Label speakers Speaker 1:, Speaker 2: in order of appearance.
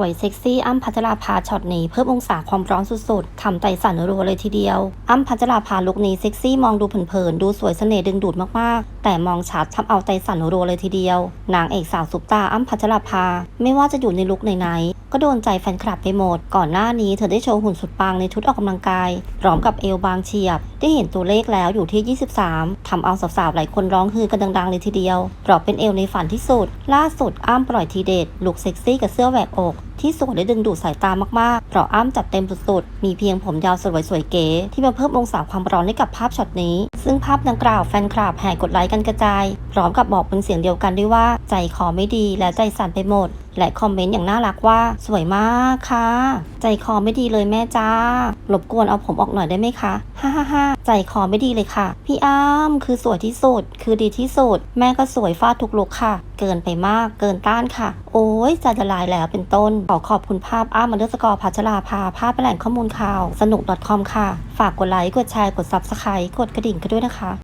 Speaker 1: วยเซ็กซี่อ้ำพัชราภาช็อตนี้เพิ่มองศาความร้อนสุดๆทำใจสั่นรัวเลยทีเดียว อ้ำพัชราภาลุกนี้เซ็กซี่มองดูเผินๆดูสวยเสน่ห์ดึงดูดมากๆ แต่มองชัดทำเอาใจสั่นรัวเลยทีเดียวนางเอกสาวซุปตาอ้ำพัชราภา ไม่ว่าจะอยู่ในลุกไหนๆก็โดนใจแฟนคลับไปหมด ก่อนหน้านี้เธอได้โชว์หุ่นสุดปังในชุดออกกำลังกายพร้อมกับเอวบางเฉียบ ได้เห็นตัวเลขแล้วอยู่ที่ 23ทำเอาสาวๆหลายคนร้องฮือกันดังๆเลยทีเดียวเพราะเป็นเอวในฝันที่สุด ล่าสุดอ้ำปล่อยทีเด็ดลุคเซ็กซี่กับเสื้อแหวกอก ที่สวยและดึงดูดสายตามากๆ เราอ้ำจัดเต็มสุดๆ มีเพียงผมยาวสวยสวยๆเก๋ ที่มาเพิ่มองศาความร้อนให้กับภาพช็อตนี้ ซึ่งภาพดังกล่าวแฟนคลับแห่กดไลค์กันกระจาย พร้อมกับบอกเป็นเสียงเดียวกันด้วยว่า ใจคอไม่ดีและใจสั่นไปหมด และคอมเมนต์อย่างน่ารักว่า สวยมากค่ะ ใจคอไม่ดีเลยแม่จ้ารบกวนเอาผมออกหน่อยได้ไหมคะฮ่าฮ่าฮ่าใจคอไม่ดีเลยค่ะ พี่อ้ำคือสวยที่สุด คือดีที่สุด แม่ก็สวยฟาดทุกลุกค่ะ เกินไปมากเกินต้านค่ะ โอ้ยใจจะลายแล้วเป็นต้น ขอขอบคุณภาพอ้ำมันเดอร์สกอร์พัชราภาภาพเป็นแหล่งข้อมูลข่าว สนุก .com ค่ะ ฝากกดไลค์กดแชร์กด subscribe กดกระดิ่งกันด้วยนะคะ